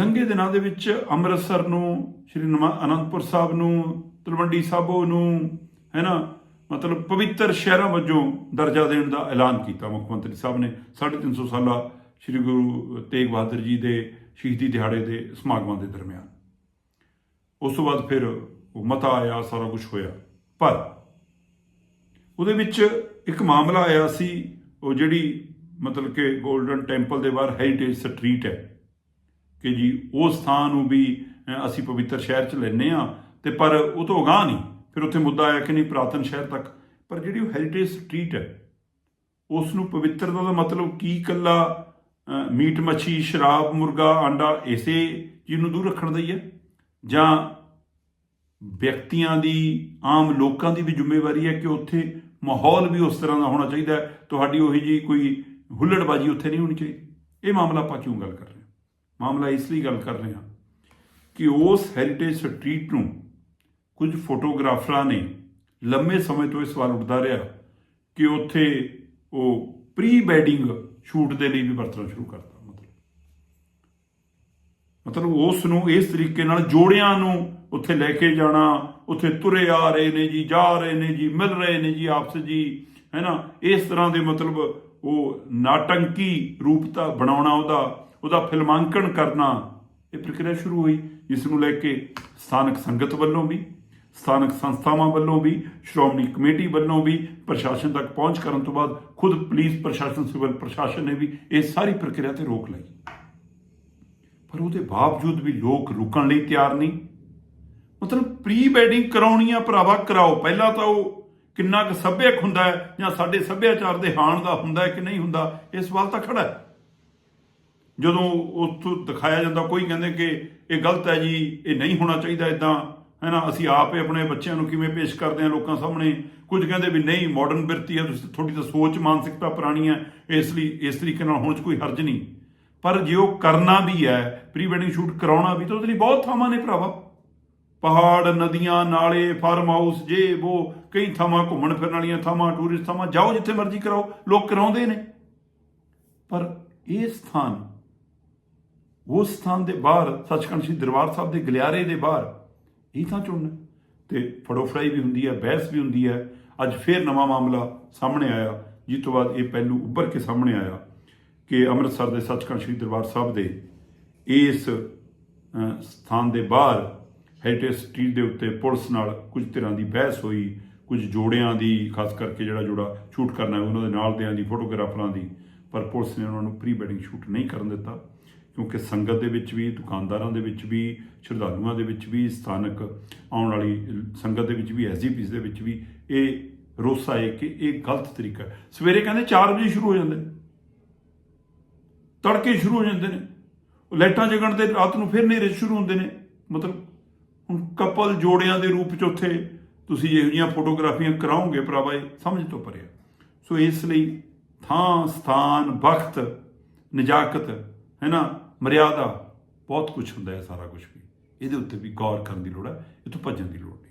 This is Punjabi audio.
ਲੰਘੇ ਦਿਨਾਂ ਦੇ ਵਿੱਚ ਅੰਮ੍ਰਿਤਸਰ ਨੂੰ, ਸ਼੍ਰੀ ਨਮਾ- ਅਨੰਦਪੁਰ ਸਾਹਿਬ ਨੂੰ, ਤਲਵੰਡੀ ਸਾਬੋ ਨੂੰ ਹੈ ਨਾ ਮਤਲਬ ਪਵਿੱਤਰ ਸ਼ਹਿਰਾਂ ਵਜੋਂ ਦਰਜਾ ਦੇਣ ਦਾ ਐਲਾਨ ਕੀਤਾ ਮੁੱਖ ਮੰਤਰੀ ਸਾਹਿਬ ਨੇ। 350 ਸਾਲਾ ਸ਼੍ਰੀ ਗੁਰੂ ਤੇਗ ਬਹਾਦਰ ਜੀ ਦੇ ਸ਼ਹੀਦੀ ਦਿਹਾੜੇ ਦੇ ਸਮਾਗਮਾਂ ਦੇ ਦਰਮਿਆਨ। ਉਸ ਤੋਂ ਬਾਅਦ ਫਿਰ ਉਹ ਮਤਾ ਆਇਆ, ਸਾਰਾ ਕੁਝ ਹੋਇਆ। ਪਰ ਉਹਦੇ ਵਿੱਚ ਇੱਕ ਮਾਮਲਾ ਆਇਆ ਸੀ, ਉਹ ਜਿਹੜੀ ਮਤਲਬ ਕਿ 골ਡਨ ਟੈਂਪਲ ਦੇ ਬਾਹਰ ਹੈਰੀਟੇਜ ਸਟਰੀਟ ਹੈ। ਕਿ ਜੀ ਉਹ ਸਥਾਨ ਨੂੰ ਵੀ ਅਸੀਂ ਪਵਿੱਤਰ ਸ਼ਹਿਰ ਚ ਲੈਨੇ ਆ ਤੇ ਪਰ ਉਹ ਤੋਂ ਅਗਾਂਹ ਨਹੀਂ। ਫਿਰ ਉੱਥੇ ਮੁੱਦਾ ਆਇਆ ਕਿ ਨਹੀਂ ਪੁਰਾਤਨ ਸ਼ਹਿਰ ਤੱਕ। ਪਰ ਜਿਹੜੀ ਉਹ ਹੈਰੀਟੇਜ ਸਟਰੀਟ ਹੈ ਉਸ ਨੂੰ ਪਵਿੱਤਰਤਾ ਦਾ ਮਤਲਬ ਕੀ ਕੱਲਾ ਮੀਟ ਮੱਛੀ, ਸ਼ਰਾਬ, ਮੁਰਗਾ, ਆਂਡਾ, ਇਸੇ ਚੀਜ਼ ਨੂੰ ਦੂਰ ਰੱਖਣ ਦਾ ਹੀ ਹੈ? ਜਾਂ ਵਿਅਕਤੀਆਂ ਦੀ, ਆਮ ਲੋਕਾਂ ਦੀ ਵੀ ਜ਼ਿੰਮੇਵਾਰੀ ਹੈ ਕਿ ਉੱਥੇ ਮਾਹੌਲ ਵੀ ਉਸ ਤਰ੍ਹਾਂ ਦਾ ਹੋਣਾ ਚਾਹੀਦਾ ਤੁਹਾਡੀ ਉਹੀ ਜੀ ਕੋਈ ਹੁੱਲੜਬਾਜੀ ਉੱਥੇ ਨਹੀਂ ਹੋਣੀ ਚਾਹੀਦੀ? ਇਹ ਮਾਮਲਾ ਆਪਾਂ ਕਿਉਂ ਗੱਲ ਕਰ ਰਹੇ ਮਾਮਲਾ ਇਸ ਲਈ ਗੱਲ ਕਰ ਰਹੇ ਹਾਂ ਕਿ ਉਸ ਹੈਰੀਟੇਜ ਸਟਰੀਟ ਨੂੰ ਕੁਝ ਫੋਟੋਗ੍ਰਾਫਰਾਂ ਨੇ ਲੰਮੇ ਸਮੇਂ ਤੋਂ ਇਹ ਸਵਾਲ ਉੱਠਦਾ ਰਿਹਾ ਕਿ ਉੱਥੇ ਉਹ ਪ੍ਰੀ ਵੈਡਿੰਗ ਸ਼ੂਟ ਦੇ ਲਈ ਵੀ ਵਰਤਣਾ ਸ਼ੁਰੂ ਕਰਤਾ, ਮਤਲਬ। ਮਤਲਬ ਉਸ ਨੂੰ ਇਸ ਤਰੀਕੇ ਨਾਲ ਜੋੜਿਆਂ ਨੂੰ ਉੱਥੇ ਲੈ ਕੇ ਜਾਣਾ, ਉੱਥੇ ਤੁਰੇ ਆ ਰਹੇ ਨੇ ਜੀ, ਜਾ ਰਹੇ ਨੇ ਜੀ, ਮਿਲ ਰਹੇ ਨੇ ਜੀ ਆਪਸ ਜੀ, ਹੈ ਨਾ? ਇਸ ਤਰ੍ਹਾਂ ਦੇ ਮਤਲਬ ਉਹ ਨਾਟੰਕੀ ਰੂਪਤਾ ਬਣਾਉਣਾ ਉਹਦਾ ਉਹਦਾ ਫਿਲਮਾਂਕਣ ਕਰਨਾ, ਇਹ ਪ੍ਰਕਿਰਿਆ ਸ਼ੁਰੂ ਹੋਈ, ਜਿਸ ਨੂੰ ਲੈ ਕੇ ਸਥਾਨਕ ਸੰਗਤ ਵੱਲੋਂ ਵੀ, ਸਥਾਨਕ ਸੰਸਥਾਵਾਂ ਵੱਲੋਂ ਵੀ, ਸ਼੍ਰੋਮਣੀ ਕਮੇਟੀ ਵੱਲੋਂ ਵੀ, ਪ੍ਰਸ਼ਾਸਨ ਤੱਕ ਪਹੁੰਚ ਕਰਨ ਤੋਂ ਬਾਅਦ ਖੁਦ ਪੁਲਿਸ ਪ੍ਰਸ਼ਾਸਨ, ਸਿਵਲ ਪ੍ਰਸ਼ਾਸਨ ਨੇ ਵੀ ਇਹ ਸਾਰੀ ਪ੍ਰਕਿਰਿਆ ਤੇ ਰੋਕ ਲਈ। ਪਰ ਉਹਦੇ ਬਾਵਜੂਦ ਵੀ ਲੋਕ ਰੁਕਣ ਲਈ ਤਿਆਰ ਨਹੀਂ। ਮਤਲਬ ਪ੍ਰੀ ਵੈਡਿੰਗ ਕਰਾਉਣੀ ਆ ਭਰਾਵਾ ਕਰਾਓ, ਪਹਿਲਾਂ ਤਾਂ ਉਹ ਕਿੰਨਾ ਕੁ ਸੱਭਿਅਕ ਹੁੰਦਾ ਹੈ ਜਾਂ ਸਾਡੇ ਸੱਭਿਆਚਾਰ ਦੇ ਹਾਣ ਦਾ ਹੁੰਦਾ ਹੈ ਕਿ ਨਹੀਂ ਹੁੰਦਾ, ਇਹ ਸਵਾਲ ਤਾਂ ਖੜਾ ਹੈ। ਜਦੋਂ ਉੱਥੋਂ ਦਿਖਾਇਆ ਜਾਂਦਾ, ਕੋਈ ਕਹਿੰਦੇ ਕਿ ਇਹ ਗਲਤ ਹੈ ਜੀ, ਇਹ ਨਹੀਂ ਹੋਣਾ ਚਾਹੀਦਾ ਇਦਾਂ ਹੈ ਨਾ ਅਸੀਂ ਆਪੇ ਆਪਣੇ ਬੱਚਿਆਂ ਨੂੰ ਕਿਵੇਂ ਪੇਸ਼ ਕਰਦੇ ਹਾਂ ਲੋਕਾਂ ਸਾਹਮਣੇ? ਕੁਝ ਕਹਿੰਦੇ ਵੀ ਨਹੀਂ ਮਾਡਰਨ ਬਿਰਤੀ ਹੈ, ਤੁਸੀਂ ਤੁਹਾਡੀ ਤਾਂ ਸੋਚ ਮਾਨਸਿਕਤਾ ਪੁਰਾਣੀ ਹੈ, ਇਸ ਲਈ, ਇਸ ਤਰੀਕੇ ਨਾਲ ਹੋਣ 'ਚ ਕੋਈ ਹਰਜ ਨਹੀਂ। ਪਰ ਜੇ ਉਹ ਕਰਨਾ ਵੀ ਹੈ ਪ੍ਰੀ ਵੈਡਿੰਗ ਸ਼ੂਟ ਕਰਾਉਣਾ ਵੀ, ਤਾਂ ਉਹਦੇ ਲਈ ਬਹੁਤ ਥਾਵਾਂ ਨੇ ਭਰਾਵਾ। ਪਹਾੜ, ਨਦੀਆਂ, ਨਾਲੇ ਫਾਰਮ ਹਾਊਸ ਜੇ ਉਹ ਕਈ ਥਾਵਾਂ, ਘੁੰਮਣ ਫਿਰਨ ਵਾਲੀਆਂ ਥਾਵਾਂ ਟੂਰਿਸਟ ਥਾਵਾਂ, ਜਾਓ ਜਿੱਥੇ ਮਰਜ਼ੀ ਕਰਾਓ, ਲੋਕ ਕਰਾਉਂਦੇ ਨੇ। ਪਰ ਇਹ ਸਥਾਨ ਉਸ ਸਥਾਨ ਦੇ ਬਾਹਰ, ਸੱਚਖੰਡ ਸ੍ਰੀ ਦਰਬਾਰ ਸਾਹਿਬ ਦੇ ਗਲਿਆਰੇ ਦੇ ਬਾਹਰ, ਇਹ ਤਾਂ ਚੁਣਨਾ ਤੇ ਫੜੋਫੜਾਈ ਵੀ ਹੁੰਦੀ ਹੈ, ਬਹਿਸ ਵੀ ਹੁੰਦੀ ਹੈ। ਅੱਜ ਫੇਰ ਨਵਾਂ ਮਾਮਲਾ ਸਾਹਮਣੇ ਆਇਆ, ਜਿਸ ਤੋਂ ਬਾਅਦ ਇਹ ਪਹਿਲੂ ਉੱਭਰ ਕੇ ਸਾਹਮਣੇ ਆਇਆ ਕਿ ਅੰਮ੍ਰਿਤਸਰ ਦੇ ਸੱਚਖੰਡ ਸ੍ਰੀ ਦਰਬਾਰ ਸਾਹਿਬ ਦੇ ਇਸ ਸਥਾਨ ਦੇ ਬਾਹਰ ਹੈਰੀਟੇਜ ਸਟਰੀਟ ਦੇ ਉੱਤੇ ਪੁਲਿਸ ਨਾਲ ਕੁਝ ਤਰ੍ਹਾਂ ਦੀ ਬਹਿਸ ਹੋਈ, ਕੁਝ ਜੋੜਿਆਂ ਦੀ, ਖਾਸ ਕਰਕੇ ਜਿਹੜਾ ਜੋੜਾ ਸ਼ੂਟ ਕਰਨਾ ਹੈ, ਉਹਨਾਂ ਦੇ ਨਾਲ ਦਿਆਂ ਦੀ, ਫੋਟੋਗ੍ਰਾਫਰਾਂ ਦੀ, ਪਰ ਪੁਲਿਸ ਨੇ ਉਹਨਾਂ ਨੂੰ ਪ੍ਰੀ ਵੈਡਿੰਗ ਸ਼ੂਟ ਨਹੀਂ ਕਰਨ ਦਿੱਤਾ। ਕਿਉਂਕਿ ਸੰਗਤ ਦੇ ਵਿੱਚ ਵੀ, ਦੁਕਾਨਦਾਰਾਂ ਦੇ ਵਿੱਚ ਵੀ, ਸ਼ਰਧਾਲੂਆਂ ਦੇ ਵਿੱਚ ਵੀ, ਸਥਾਨਕ ਆਉਣ ਵਾਲੀ ਸੰਗਤ ਦੇ ਵਿੱਚ ਵੀ ਐਸਜੀਪੀਸ ਦੇ ਵਿੱਚ ਵੀ ਇਹ ਰੋਸਾ ਹੈ ਕਿ ਇਹ ਗਲਤ ਤਰੀਕਾ ਸਵੇਰੇ ਕਹਿੰਦੇ 4 ਵਜੇ ਸ਼ੁਰੂ ਹੋ ਜਾਂਦੇ ਨੇ। ਤੜਕੇ ਸ਼ੁਰੂ ਹੋ ਜਾਂਦੇ ਨੇ। ਉਹ ਲਾਈਟਾਂ ਜਗਣ ਤੇ ਰਾਤ ਨੂੰ ਫਿਰ ਹਨੇਰੇ ਸ਼ੁਰੂ ਹੁੰਦੇ ਨੇ। ਮਤਲਬ ਹੁਣ ਕਪਲ ਜੋੜਿਆਂ ਦੇ ਰੂਪ ਚ ਉੱਥੇ ਤੁਸੀਂ ਇਹੋ ਜਿਹੀਆਂ ਫੋਟੋਗ੍ਰਾਫੀਆਂ ਕਰਾਓਗੇ ਭਰਾਵਾ, ਇਹ ਸਮਝ ਤੋਂ ਪਰੇ ਸੋ ਇਸ ਲਈ ਥਾਂ, ਸਥਾਨ, ਵਕਤ, ਨਜਾਕਤ ਹੈ ਨਾ? ਮਰਿਆਦਾ, ਬਹੁਤ ਕੁਝ ਹੁੰਦਾ ਹੈ ਸਾਰਾ ਕੁਝ ਵੀ। ਇਹਦੇ ਉੱਤੇ ਵੀ ਗੌਰ ਕਰਨ ਦੀ ਲੋੜ ਹੈ, ਇਥੋਂ ਭੱਜਣ ਦੀ ਲੋੜ